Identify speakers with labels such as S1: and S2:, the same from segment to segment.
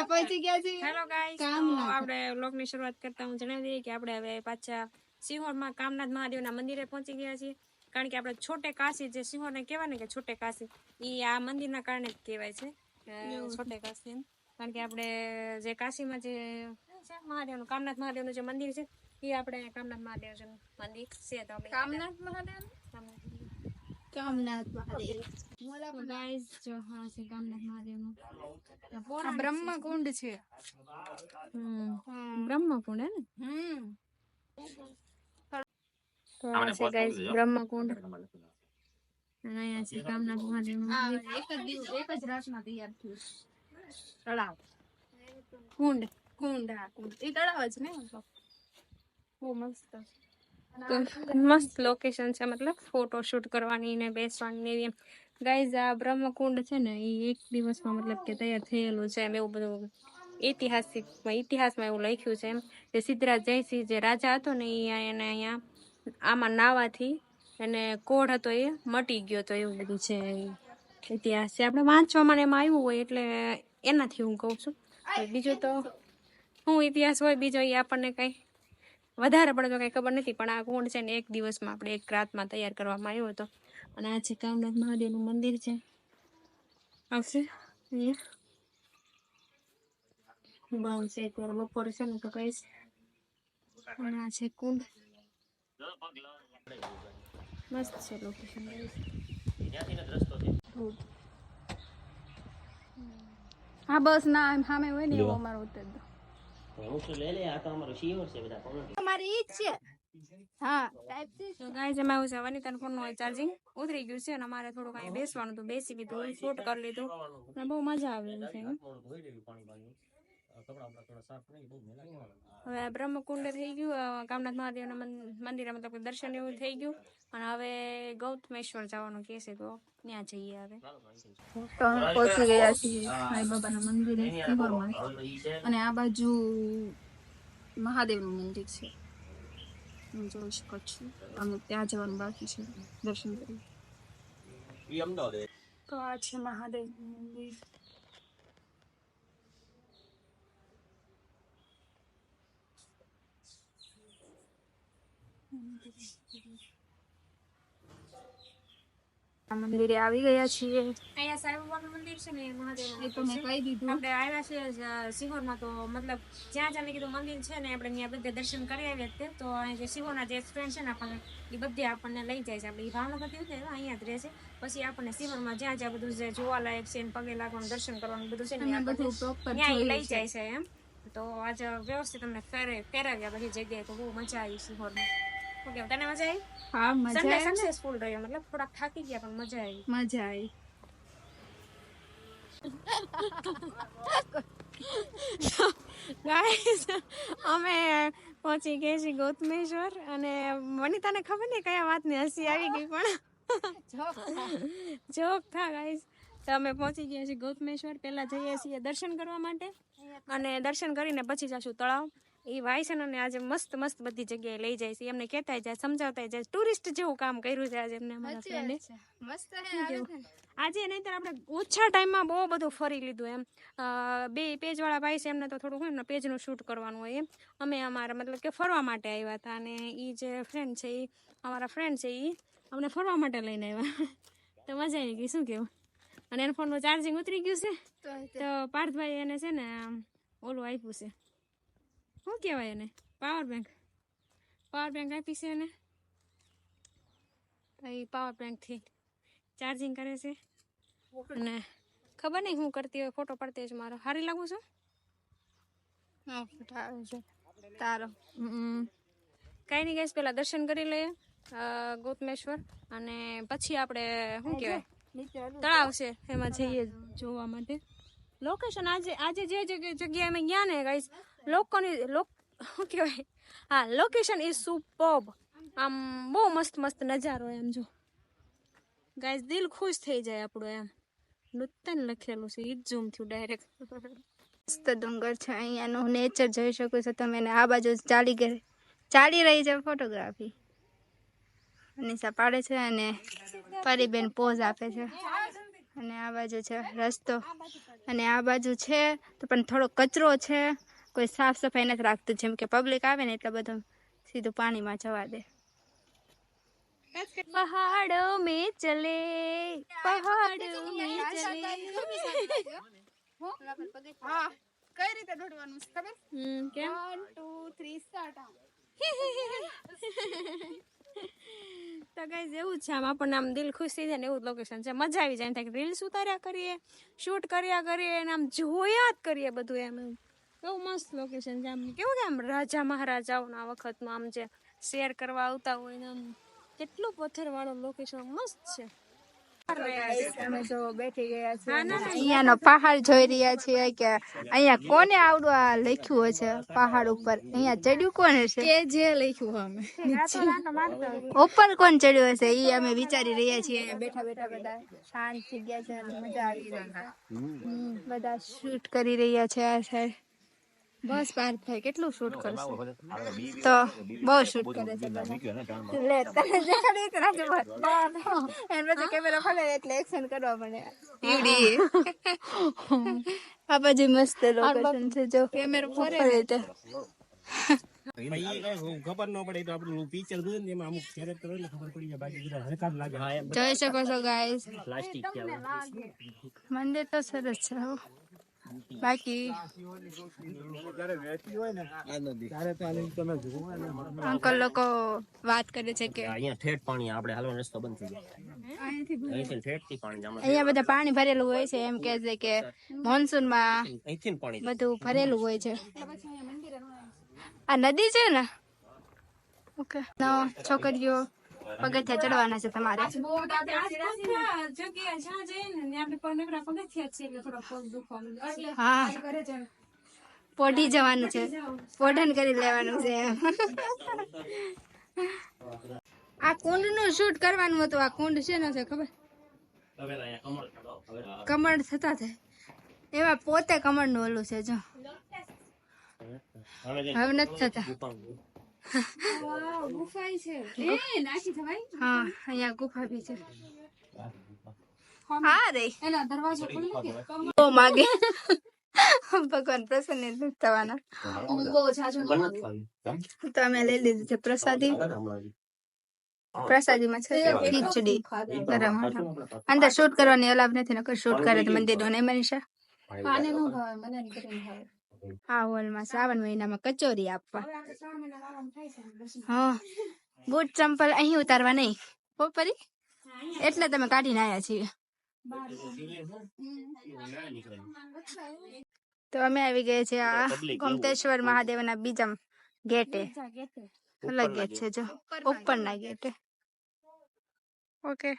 S1: ક્યાં પહોંચી ગયા છે
S2: હેલો ગાઈસ તો
S1: કામનાથ.
S2: આપણે શરૂઆત કરતા હું જણાવી દઈએ કે આપણે હવે પાછા સિંહોરમાં કામનાથ મહાદેવના મંદિરે પહોંચી ગયા છીએ. કારણ કે આપણે છોટે કાશી જે સિંહોને કહેવાય ને કે છોટે કાશી એ આ મંદિરના કારણે જ કહેવાય છે. છોટે કાશી કારણ કે આપણે જે કાશીમાં જે છે મહાદેવનું કામનાથ મહાદેવનું જે મંદિર છે એ આપણે કામનાથ મહાદેવ છે મંદિર છે તો આપણે
S1: કામનાથ મહાદેવ બ્રહ્મકુંડ છે
S2: હમ બ્રહ્મકુંડ હે ને
S1: હમ
S2: તો આ છે ગાઈસ બ્રહ્મકુંડ અને અહીંયા છે કામનાથ મહાદેવનું
S1: આ
S2: મંદિર.
S1: એક જ દિવસ એક જ રાતમાં તૈયાર થયું તળાવ
S2: કુંડ
S1: કુંડ હા કુંડ એ તળાવ જ ને મતલબ બહુ મસ્ત
S2: તો મસ્ત લોકેશન છે, મતલબ ફોટો શૂટ કરવાની ને બેસવાની એવી એમ. ગાઈઝ આ બ્રહ્મકુંડ છે ને એ એક દિવસમાં મતલબ કે તૈયાર થયેલું છે એમ, એવું બધું ઐતિહાસિક ઇતિહાસમાં એવું લખ્યું છે એમ. જે સિદ્ધરાજ જયસિંહ જે રાજા હતો ને એ એને અહીંયા આમાં નાવાથી એને કોઢ હતો, એ મટી ગયો તો એવું બધું છે ઇતિહાસ છે. આપણે વાંચવામાં એમાં આવ્યું હોય એટલે એનાથી હું કહું છું. બીજું તો, શું ઇતિહાસ હોય, બીજો એ આપણને કંઈ? વધારે પડતો કંઈ ખબર નથી પણ આ કુંડ છે ને એક દિવસમાં આપણે એક રાતમાં તૈયાર કરવામાં આવ્યો હતો. અને આ છે કામનાથ મહાદેવનું મંદિર છે. આવશે? બાઉ છે અત્યારે બપોરે છે ને તો કહીશ અને આ છે કુંડ. મસ્ત છે લોકેશન
S1: હા બસ ના સામે હોય ને એવો અમારો ઉતર દો
S3: હું શું લઈ લે આ તો અમારો શિવર છે બધા કોણ
S1: અમારી ઈ છે. હા ટાઈપ સી
S2: તો ગાય એમાં એવું છે. વનિતાનું ફોનનું ચાર્જિંગ ઉતરી ગયું છે અને અમારે થોડું કાંઈ બેસવાનું તો બેસી લીધું શૂટ કરી લીધું. અને બહુ મજા આવી છે. હવે બ્રહ્મકુંડ થઈ ગયું કામનાથ મહાદેવના મંદિરે મતલબ દર્શન એવું થઈ ગયું. અને હવે ગૌતમેશ્વર જવાનું કે છે તો ત્યાં જઈએ હવે.
S1: તો અમે પહોંચી ગયા છીએ સાંઈ બાબાના મંદિરે. અને આ બાજુ મહાદેવનું મંદિર છે. હું જોઈ શકો છો. અમે ત્યાં જવાનું બાકી છે દર્શન કરી તો આ છે મહાદેવનું મંદિર. મંદિરે આવી ગયા છીએ.
S2: અહીંયા સાઈબાબાનું મંદિર છે ને મહાદેવ
S1: એ તો મેં કહી દીધું.
S2: આપણે આવ્યા છીએ સિહોરમાં તો મતલબ જ્યાં જ્યાં કીધું મંદિર છે ને આપણે ત્યાં બધે દર્શન કરી આવ્યા તે. તો અહીં જે સિહોરના જે ફ્રેન્ડ છે ને આપણને એ બધે આપણને લઈ જાય છે. આપણે એ ભાવનગરથી ઉતરે અહીંયા જ રહે છે. પછી આપણને સિહોરમાં જ્યાં જ્યાં બધું જે જોવાલાયક છે ને પગે લાગવાનું દર્શન કરવાનું બધું છે ને
S1: બધું
S2: ત્યાં લઈ
S1: જાય છે
S2: એમ. તો આજે વ્યવસ્થિત તમને ફેરે ફેરવ્યા બધી જગ્યાએ તો બહુ મજા આવી સિહોરમાં શું તને મજા આવી
S1: હા મજા આવી
S2: સક્સેસફુલ રહ્યો મતલબ થોડાક થાકી ગયા પણ મજા આવી
S1: મજા આવી
S2: ગાઈસ અમે પહોંચી ગયા છીએ ગૌતમેશ્વર અને વનિતાને ખબર નહીં કયા વાતની હસી આવી ગઈ પણ. જોક થા ગાઈસ તો અમે પહોંચી ગયા છીએ ગૌતમેશ્વર. પેલા જઈએ છીએ દર્શન કરવા માટે. અને દર્શન કરીને પછી જશું તળાવ. એ ભાઈ છે ને આજે મસ્ત મસ્ત બધી જગ્યાએ લઈ જાય છે. એમને કહેતા જાય સમજાવતા જાય. ટુરિસ્ટ જેવું કામ કર્યું છે આજે એમને અમારા ફ્રેન્ડે આજે નહીંતર આપણે ઓછા ટાઈમમાં બહુ બધું ફરી લીધું એમ. બે પેજવાળા ભાઈ છે એમને તો થોડું હોય ને પેજનું શૂટ કરવાનું હોય એમ. અમે અમારા મતલબ કે ફરવા માટે આવ્યા હતા અને એ જે ફ્રેન્ડ છે એ અમારા ફ્રેન્ડ છે એ અમને ફરવા માટે લઈને આવ્યા. તો મજા આવી ગઈ શું કેવું? અને એના ફોનનું ચાર્જિંગ ઉતરી ગયું છે. તો પાર્થભાઈ એને છે ને ઓલું આપ્યું છે. શું કહેવાય એને? પાવર બેંક પાવર બેંક આપી છે એને. એ પાવર બેંકથી ચાર્જિંગ કરે છે. અને ખબર નહીં હું કરતી હોય ફોટો પડતી જ મારો. હારી લાગુ છું?
S1: તારો.
S2: કાંઈ નહીં ગઈશ પહેલાં દર્શન કરી લઈએ ગૌતમેશ્વર. અને પછી આપણે શું કહેવાય? તળાવ છે એમાં જઈએ જોવા માટે. લોકેશન આજે આજે જે જગ્યાએ અમે ગયા ને ગાઈસ લોકોની લોક શું કહેવાય? હા લોકેશન ઇઝ સુપર્બ આમ બહુ મસ્ત મસ્ત નજારો એમ જો. ગાઈસ દિલ ખુશ થઈ જાય આપણું એમ. નૂતન લખેલું છે, ઈ જ ઝૂમ થયું ડાયરેક્ટ
S1: મસ્ત ડુંગર છે, અહીંયાનું નેચર જોઈ શકો છો તમે ને. આ બાજુ ચાલી ગઈ ચાલી રહી છે ફોટોગ્રાફી નિશા પાડે છે અને પરીબેન પોઝ આપે છે. અને આ બાજુ છે રસ્તો. અને આ બાજુ છે, તો પણ થોડો કચરો છે. કોઈ સાફ સફાઈ નથી રાખતું જેમ કે પબ્લિક આવે ને એટલે બધું સીધું પાણીમાં જવા દે.
S2: પહાડો મે ચલે પહાડો મે ચલે. આમ. આપણને આમ દિલ ખુશ થઈ ને એવું લોકેશન છે. મજા આવી જાય થાય રીલ્સ ઉતાર્યા કરીએ શૂટ કર્યા કરીએ અને આમ જોયા જ કરીએ બધું એમ. એમ મસ્ત લોકેશન છે આમ. કેવું કે આમ રાજા મહારાજાઓના વખતનું આમ જે શેર કરવા આવતા હોય ને આમ કેટલું પથ્થરવાળું લોકેશન મસ્ત છે.
S1: અમે જો બેઠી ગયા છે
S2: હા, ના, ના.
S1: અહીંયાનો પહાડ જોઈ રહ્યા છીએ કે અહીંયા કોને આવડું આ લખ્યું છે પહાડ ઉપર? અહીંયા ચડ્યું કોને છે
S2: કે જે લખ્યું અમે.
S1: ઉપર કોણ ચડ્યું હશે? ઈ અમે વિચારી રહ્યા છીએ. અહીંયા બેઠા બેઠા બધા શાંત થઈ ગયા છે મજા આવી રહી બધા શૂટ કરી રહ્યા છે આ સાઈડ બસ પાર થાય કેટલું શૂટ કરશે? તો બહુ શૂટ કરે છે બધા. લે તને દેખાડી તો રાખજો બસ. એને પછી કેમેરા ખોલે એટલે એક્શન કરવા પડે. ઈવડી આ બાજુ મસ્ત લોકેશન છે જો. કેમેરો ફરે. રીતે
S4: ખબર ન પડે તો આપણું પિક્ચર જોયું ને એમાં અમુક શેર કરો ને ખબર પડી જાય બાકી બધા હરકત લાગે.
S3: હા એમ.
S1: જોઈ શકો છો ગાઈસ
S3: પ્લાસ્ટિક છે હવે.
S1: મંદિર તો સરસ છે હો. બાકી અંકલ લોકો વાત કરે છે કે
S3: અહીંયા ઠેઠ પાણી આપણે હાલવાનો રસ્તો બંધ થઈ જાય અહીંથી ઠેઠથી પાણી જમા
S1: અહીંયા બધા પાણી ભરેલું હોય છે એમ કે છે કે મોન્સૂનમાં
S3: અહીંથી પાણી
S1: બધું ભરેલું હોય છે. આ નદી છે ને? ઓકે. છોકરીઓ પગથિયા ચડવાના છે તમારે. હા. પોઢી જવાનું છે. પોઢન કરી લેવાનું છે આ કુંડનું શૂટ કરવાનું હતું. આ કુંડ છે ને ખબર?
S3: કમળ ખડો. હવે
S1: કમળ થતા છે એમાં પોતે કમળનું ઓલું છે જો.
S3: હવે જે
S1: હવે નથી થતા
S3: ગુફાનું.
S1: હા અહીંયા ગુફા બી છે. હા રે. બહુ માગે. ભગવાન પ્રસન્ન થવાના. તો અમે લઈ લીધું છે પ્રસાદી. પ્રસાદીમાં છે ખીચડી. ગરમ અંદર શૂટ કરવાની અલાવ નથી નકર શૂટ કરે તો મંદિર નહીં મનીષા. હા, હોલમાં શ્રાવણ મહિનામાં કચોરી આપવા. હા ચંપલ અહીં ઉતારવા નહીં. પોપરી એટલે તમે કાઢીને આવ્યા છીએ. તો અમે આવી ગયા છીએ આ ગોમતેશ્વર મહાદેવના બીજા ગેટે. અલગ ગેટ છે, જો. ઉપરના ગેટે. ઓકે.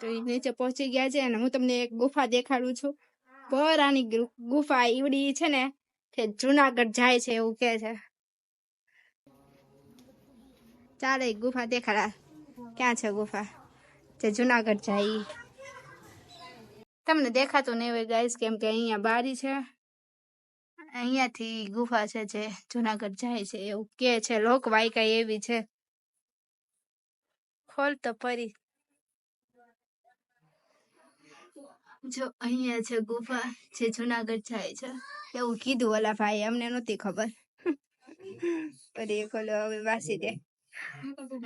S1: તો નીચે પહોંચી ગયા છે અને હું તમને એક ગુફા દેખાડું છું. પર ગુફા ઈવડી છે ને, કે જુનાગઢ જાય છે એવું કે છે. ચાલે ગુફા દેખાડા. ક્યાં છે ગુફા? જે જુનાગઢ જાય. તમને દેખાતું નહીં હોય ગાઈસ કેમ કે અહીંયા બારી છે. અહીંયાથી ગુફા છે જે જુનાગઢ જાય છે એવું કે છે. લોક વાયકા એવી છે. ખોલ તો ફરી જો અહીંયા છે ગુફા, જે જુનાગઢ જાય છે. એવું કીધું ઓલા ભાઈ અમને નહોતી ખબર. પર એ ખોલો, હવે વાસી દે.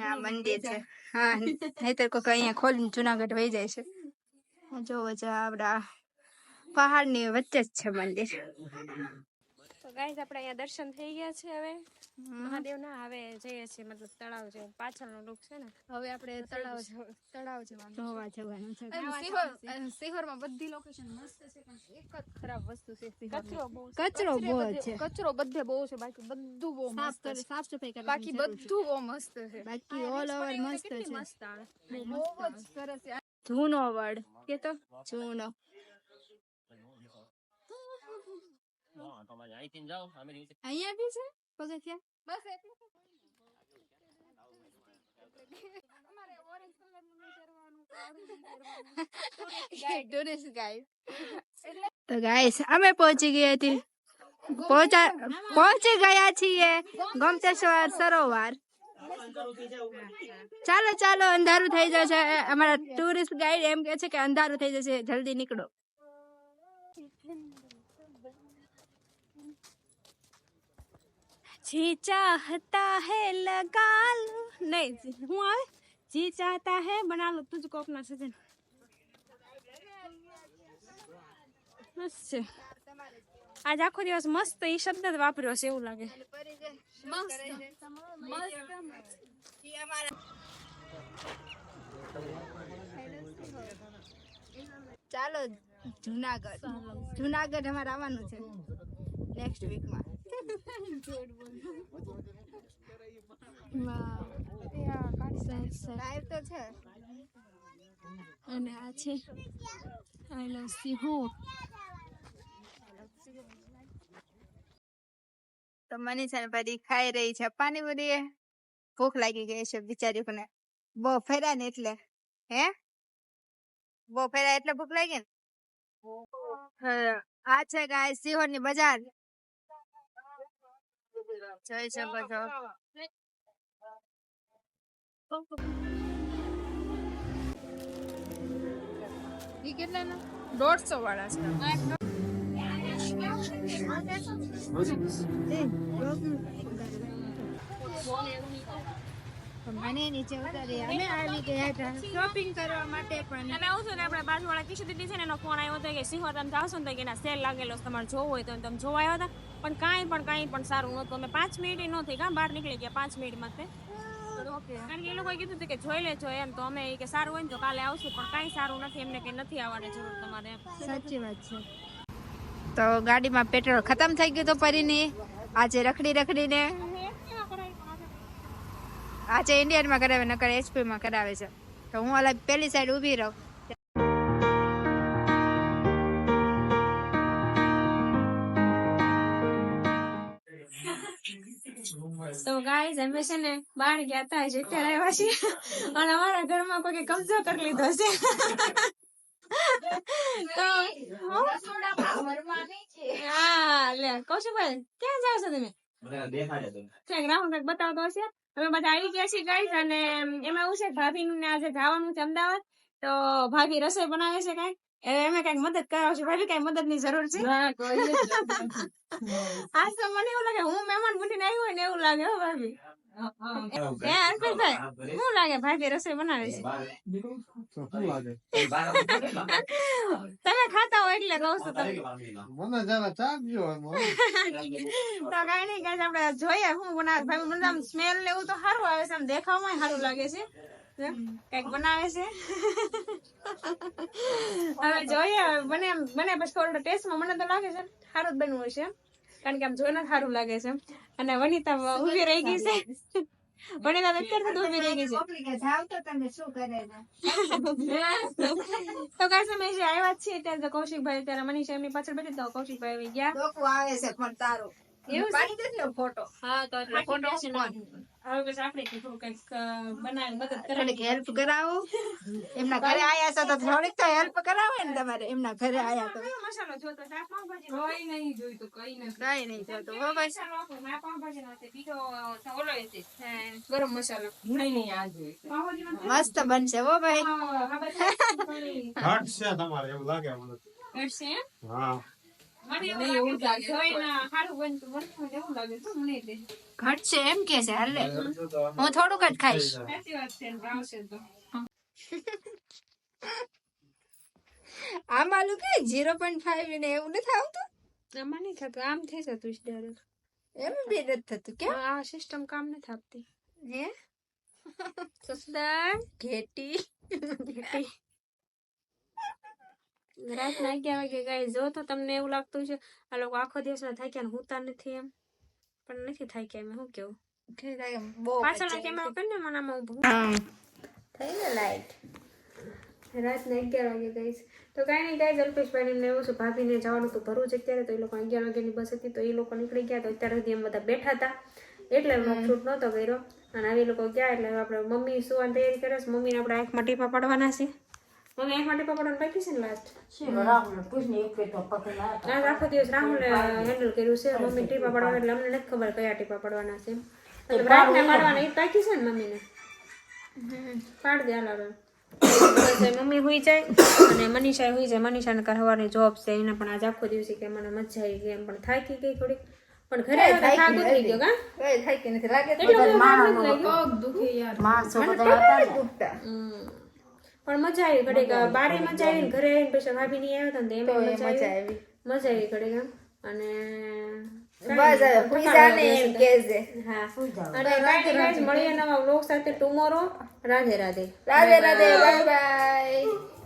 S1: આ મંદિર છે. હા, નહીતર કોઈક અહીંયા ખોલીને જુનાગઢ વહી જાય છે. જોવો છે આપડા પહાડની વચ્ચે જ છે મંદિર.
S2: તો ગાઈઝ આપણે અહીંયા દર્શન થઈ ગયા છે હવે. મહાદેવના હવે જઈએ છીએ મતલબ તળાવ છે પાછળનો લુક છે ને.
S1: હવે આપણે તળાવ
S2: તળાવ જવાનું
S1: ધોવા જવાનું છે.
S5: શહેરમાં બધી લોકેશન મસ્ત છે પણ એક જ ખરાબ વસ્તુ છે
S2: કચરો બહુ
S1: કચરો બહુ છે.
S5: કચરો બધે બહુ છે. બાકી બધું બહુ મસ્ત છે.
S1: સાફ સફાઈ કરવા
S5: બાકી બધું બહુ મસ્ત છે.
S1: બાકી ઓલ ઓવર મસ્ત છે.
S2: મસ્ત
S5: બહુ જ સરસ
S1: જૂનો વર્ડ કે તો જૂનો
S3: હા, તમારે અહીંથી જાઓ અમે નીચે
S1: અહીંયા બી છે પગથિયા
S5: બસ એટલું અમારે ઓરેન્જ કલરનું નહીં પહેરવાનું
S1: ટુરિસ્ટ ગાઈડ તો ગાઈસ અમે પહોંચી ગયા હતી પહોંચા પહોંચી ગયા છીએ ગમતેશ્વર સરોવર ચાલો ચાલો અંધારું થઈ જશે અમારા ટુરિસ્ટ ગાઈડ એમ કે છે કે અંધારું થઈ જશે જલ્દી નીકળો
S2: જી ચાહતા હે લગા લો નહીં હું આવે? જી ચાહતા હે બના લો તુજ કોપના સજન. મસ્ત છે. આજ આખો દિવસ મસ્ત એ શબ્દ જ વાપર્યો છે એવું લાગે.
S1: ચાલો, જુનાગઢ. જુનાગઢ અમારે આવવાનું છે. નેક્સ્ટ વીકમાં
S2: અને આ છે આઈ લવ સિંહો
S1: તો મનીષા ને બધી ખાઈ રહી છે. પાણીપુરી ભૂખ લાગી ગઈ છે બિચારીઓને. બહુ ફેર્યા ને એટલે. હે? બહુ ફેર્યા એટલે ભૂખ લાગી ને? આ છે ગાય સિંહોરની બજાર. જોઈ શકો છો
S5: કેટલાના દોઢસો વાળા છે
S1: મને નીચે ઉતારી અમે આવી ગયા હતા શોપિંગ કરવા માટે પણ
S2: અને આવું છું ને આપણે બાજુવાળા કિશોર દીદી છે ને એનો ફોન આવ્યો હતો કે સિંહો તમે જાવશો ને તો કે એના સેલ લાગેલો તમારે જોવો હોય તો તમે જોવા આવ્યા હતા પણ કાંઈ પણ કાંઈ પણ સારું નહોતું. અમે પાંચ મિનિટ ન થઈ કાં બહાર નીકળી ગયા પાંચ મિનિટમાં તે. કારણ કે એ લોકોએ કીધું હતું કે જોઈ લેજો એમ. તો અમે કે સારું હોય ને તો કાલે આવશું પણ કાંઈ સારું નથી એમને કે નથી આવવાની જરૂર તમારે
S1: સાચી વાત છે. તો ગાડીમાં પેટ્રોલ ખતમ થઈ ગયું તો પરીની આજે રખડી રખડીને? આજે ઇન્ડિયનમાં કરાવે નકર એચપીમાં કરાવે છે. તો હું અલગ પેલી સાઈડ ઊભી રહું.
S2: તો ગાઈઝ અમે છે ને બહાર ગયા હતા હજી અત્યારે આવ્યા છીએ. અને અમારા ઘરમાં કોઈ કબજો કરી લીધો છે. ક્યાં જાવ છો તમે? બતાવતો હશે? અમે બધા આવી અને એમાં એવું છે, ભાભીનું ને આજે જવાનું છે અમદાવાદ. તો ભાભી રસોઈ બનાવે છે કાંઈક અમે કંઈક મદદ કરાવ છો ભાભી કઈ મદદની જરૂર છે આજ તો મને એવું લાગે હું મહેમાન બનીને આવી હોય ને એવું લાગે હો ભાભી. હે અલ્પેશભાઈ શું લાગે ભાભી રસોઈ બનાવે છે? તમે ખાતા હો એટલે કહું છું
S6: મને જરા ચાખજો
S2: તો કઈ નહીં guys, આપણે જોઈએ હું બનાવે. ભાઈ મને આમ સ્મેલ ને એવું તો સારું આવે છે આમ દેખાવમાં સારું લાગે છે. કંઈક બનાવે છે? હવે જોઈએ મને મને પછી થોડો ટેસ્ટમાં મને તો લાગે છે સારું જ બનવું હશે કારણ કે આમ જોઈને સારું લાગે છે અને વનિતા ઊભી રહી ગઈ છે? વનિતા તો ઊભી જ રહી ગઈ છે.
S1: તો તમે શું કરે
S2: તો કાંઈ સમય છે આવ્યા છીએ ત્યારે તો કૌશિકભાઈ ત્યારે મનીષા એમની પાછળ બેઠી તો કૌશિકભાઈ આવી ગયા.
S1: આવે છે પણ તારું? પાડી દેજો ફોટો
S2: હા તો
S1: ફોટો
S2: બેસીને
S1: કોણ?
S2: હવે બસ આપણે થોડું કંઈક અ, બનાવીને મદદ
S1: થોડીક
S2: કરવાની
S1: હેલ્પ કરાવો એમના ઘરે આયા છો તો થોડીક તો હેલ્પ કરાવે ને તમારે એમના ઘરે આયા તો
S2: કયો મસાલો જોતો છે? આ પાઉંભાજી
S5: કોઈ નહીં જોઈતું કઈ નથી
S1: કઈ નહીં થતું હો ભાઈ
S2: મસાલો આપો. આ પાઉંભાજીનો છે. બીજો તો ઓલો છે. હે, ગરમ મસાલો
S5: નહીં નહીં આ જોઈતું
S2: પાઉંભાજીનો છે?
S1: મસ્ત બનશે વો ભાઈ
S6: તમારે એવું લાગે? હા
S1: ઘટશે એમ કે છે હાલે હું થોડુંક જ ખાઈશ. આમ આલુ કે ઝીરો પોઈન્ટ ફાઈવ ને એવું નથી આવતું?
S2: આમાં નહીં થતું આમ થઈ જતું છે direct.
S1: એમ બી નથી થતું કે?
S2: આ સિસ્ટમ કામ નથી આપતી.
S1: હે?
S2: સસદા
S1: ઘેટી.
S2: રાતના અગિયાર વાગે ગાય જો તો તમને એવું લાગતું છે આ લોકો આખો દિવસ ના થાક્યા ને હુતા નથી એમ. પણ નથી થાક્યા એમ શું કેવું?
S1: બહુ
S2: પાછળનો કેમેરો કરીને મને આમાં ઊભું.
S1: થઈ ને લાઈટ
S2: રાતના અગિયાર વાગે ગઈશ તો કાંઈ નહીં ગાય અલ્પેશભાઈ ને એવું છે ભાભીને જવાનું તો ભરૂચ અત્યારે તો એ લોકો અગિયાર વાગ્યાની બસ હતી તો એ લોકો નીકળી ગયા તો અત્યારે સુધી એમ બધા બેઠા હતા. એટલે વ્લોગ શૂટ નહોતો કર્યો. અને આવી લોકો ગયા એટલે આપણે મમ્મી સુવાની તૈયારી કરે છે. મમ્મીને આપણે આંખમાં ટીપા પાડવાના છે. મમ્મી આંખમાં ટીપા પાડવાનું બાકી છે ને લાસ્ટ આજ આખો દિવસ રાહુલે હેન્ડલ કર્યું છે મમ્મી ટીપા પાડવાના એટલે અમને નથી ખબર કયા ટીપા પડવાના છે પ્રાર્થના પાડવાના એ બાકી છે ને મમ્મીને પાડ દે એ મમ્મી હુઈ જાય અને મનીષા હુઈ જાય મનીષાને કરવાની જોબ છે એને પણ આજ આખો દિવસે કે મને મજા આવી ગઈ એમ પણ થાકી ગઈ થોડીક પણ ઘરે થાક ઉતરી ગયો કા
S5: નથી લાગે
S2: થાક નથી લાગ્યો.
S5: પગ દુખે યાર
S7: માણસો બધા હતા ને.
S2: પણ મજા આવી ઘડીક. બારે મજા આવી ને ઘરે આવીને પછી ભાભી ની આવ્યા હતા ને તો એમાં મજા
S5: મજા
S2: આવી. મજા આવી ઘડીક આમ. અને
S5: બસ હવે પૂજા ને એમ
S2: હા. અને કાંઈ નહીં મળીએ નવા વ્લોગ સાથે. Tomorrow Radhe Radhe.
S5: Radhe Radhe bye bye